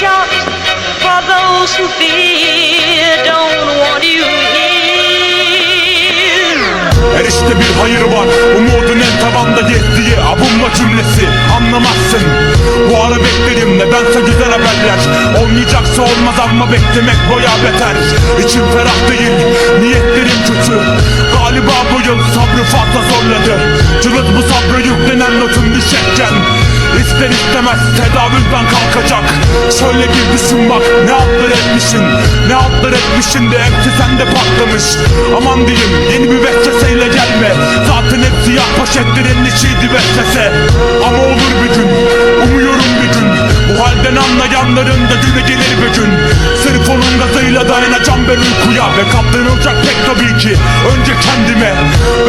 shot for those who fear don't want you here. Her bir hayır var Umudun en tavanda yettiği Abunma cümlesi. Anlamazsın Bu ara beklerim nedense güzel haberler. Olmayacaksa olmaz ama beklemek boya beter. İçim ferah değil niyetlerim tedavülden kalkacak. Şöyle bir düşün bak ne altlar etmişsin? Ne altlar etmişsin de hepsi sende patlamış. Aman diyeyim yeni bir vesveseyle gelme. Zaten hep siyah poşetlerin içiydi vesvese. Ama olur bir gün umuyorum bir gün. Bu halden anlayanların da güne gelir bir gün. Sırf onun gazıyla dayanacağım ben uykuya. Ve katlanılacak pek tabii ki. Önce kendime.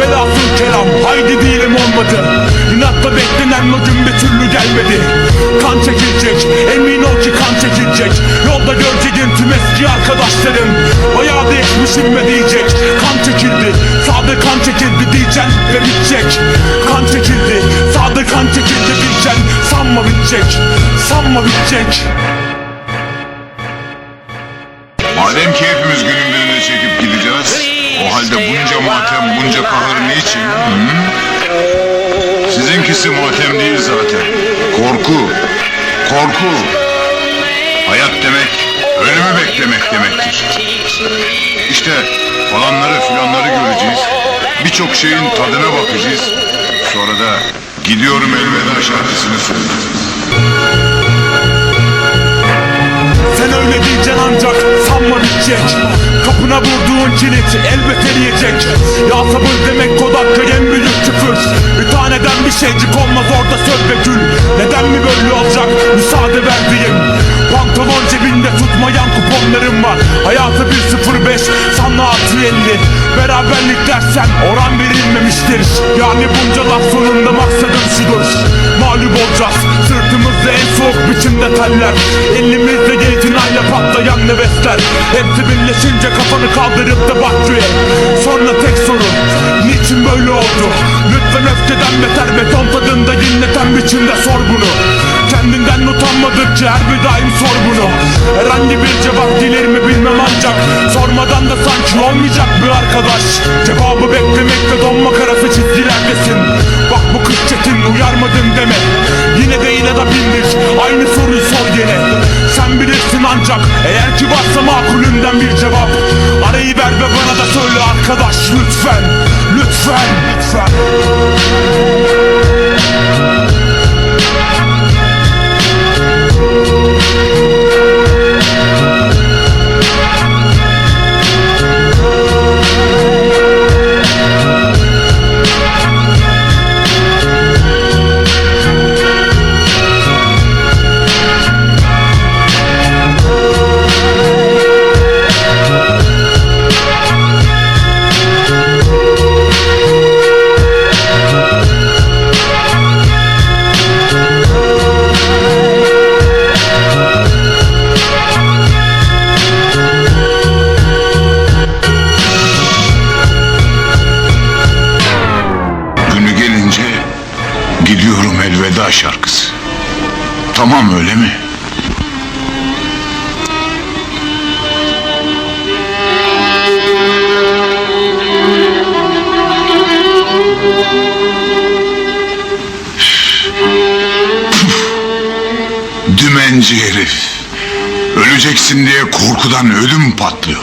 Velhasıl kelam haydi diyelim olmadı İnatla beklenen o gün bir türlü gelmedi. Kan çekilecek emin ol ki kan çekilecek. Yolda göreceğin tüm eski arkadaşlarım. Bayağı değişmişim ve diyecek. Kan çekildi sağda kan çekildi diyeceksin ve bitecek. Kan çekildi sağda kan çekildi diyeceksin Sanma bitecek sanma bitecek. Madem ki hepimiz günün birine çekip gideceğiz, o halde bunca matem, bunca kahır niçin? Hı? Sizinkisi matem değil zaten. Korku, korku. Hayat demek, ölümü beklemek demektir. İşte falanları filanları göreceğiz. Birçok şeyin tadına bakacağız. Sonra da gidiyorum elveda şarkısını söyleyeceğiz. Sen öyle diyeceksin ancak sanma bitecek Kapına vurduğun kilit elbet eriyecek Ya sabır demek kod hakkı en büyük küfür Bir taneden bir şeycik olmaz orada söz ve gül. Neden mi böyle olacak? Müsaade verdiğim Pantolon cebinde tutmayan kuponlarım var. Hayatı 105 sana artı 50 Beraberlik dersen oran verilmemiştir. Yani bunca laf sonunda maksadım şudur. Mağlup olacağız. Sırtımızda en soğuk biçimde teller. Elimizde itinayla patlayan nefesler Hepsi birleşince kafanı kaldırıp da göğe Sonra tek soru Niçin böyle oldu? Lütfen öfkeden beter beton tadında inleten biçimde sor bunu. Kendinden utanmadıkça her bir daim sor bunu. Herhangi bir cevap gelir mi bilmem ancak Sormadan da sanki olmayacak bir arkadaş. Cevabı beklemekte donma karası çizgilerdesin Sen bilirsin ancak Eğer ki varsa makulünden bir cevap. Arayı ver ve bana da söyle arkadaş lütfen Lütfen Lütfen elveda şarkısı. Tamam öyle mi? Dümenci herif. Öleceksin diye korkudan ödüm patlıyor.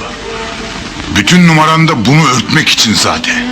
Bütün numaran da bunu örtmek için zaten.